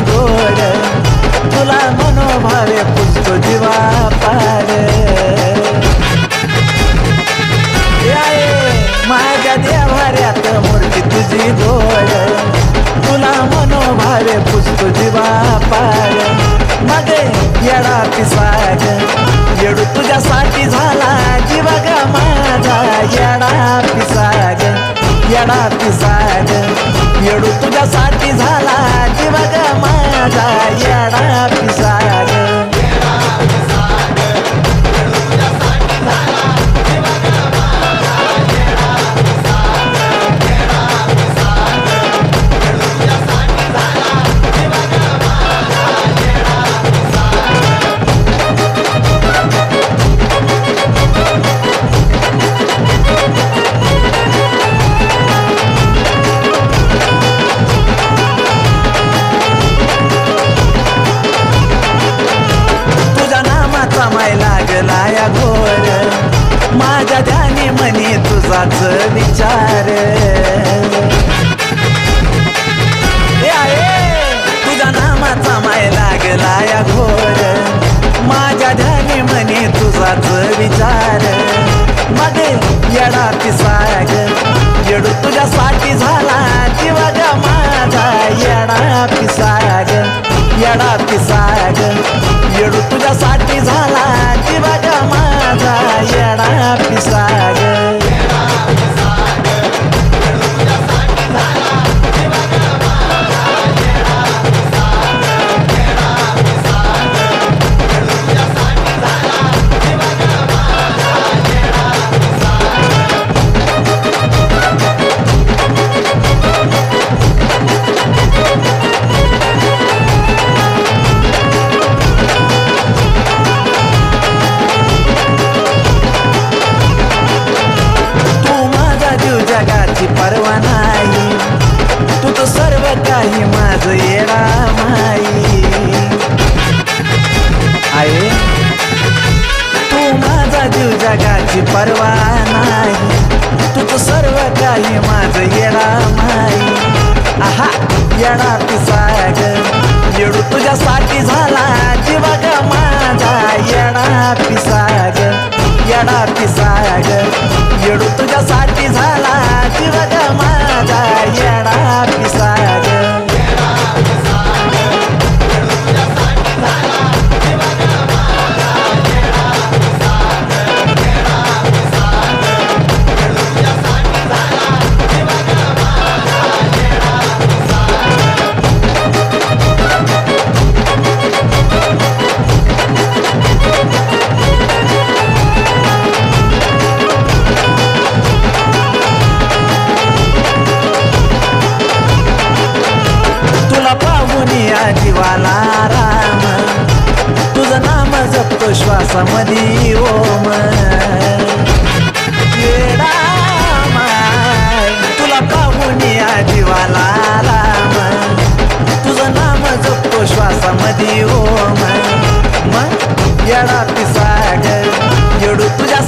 गोड. तुला मनोभावे पुसतो जीवा पार. माझ्या देवाऱ्यात मूर्ती तुझी गोड. तुला मनोभावे पुसतो जीवा पार. मगे येडा पिसाग येडू तुझ्यासाठी झाला येडा पिसाग येडू तुझ्यासाठी झाला जीवा ग माझा येडा पिसाग ध्यानी म्हणे तुझाच विचार. तुझा नामाचा माय लागला या घोर. माझ्या ध्यानी म्हणे तुझाच विचार. मगे येडा पिसाग येडू तुझ्यासाठी झाला जीवा माझ्या माझा येडा पिसाग येडा पिसाग माई. आहे तू माझा जीव जगाची परवा नाही. तुझं सर्व काही माझं येडा माई आहा येडा पिसाग येडू तुझ्यासाठी झाला जीवा ग माझा येडा पिसाग येडा पिसाग येडू तुझ्यासाठी झाला जीवा माझा. माझ्या जीवाला राम. तुझं नाम जपतो श्वासामध्ये ओम तुला पाहून या जीवाला राम. तुझं नाम जपतो श्वासामध्ये ओम मग येडा पिसाग येडू तुझ्या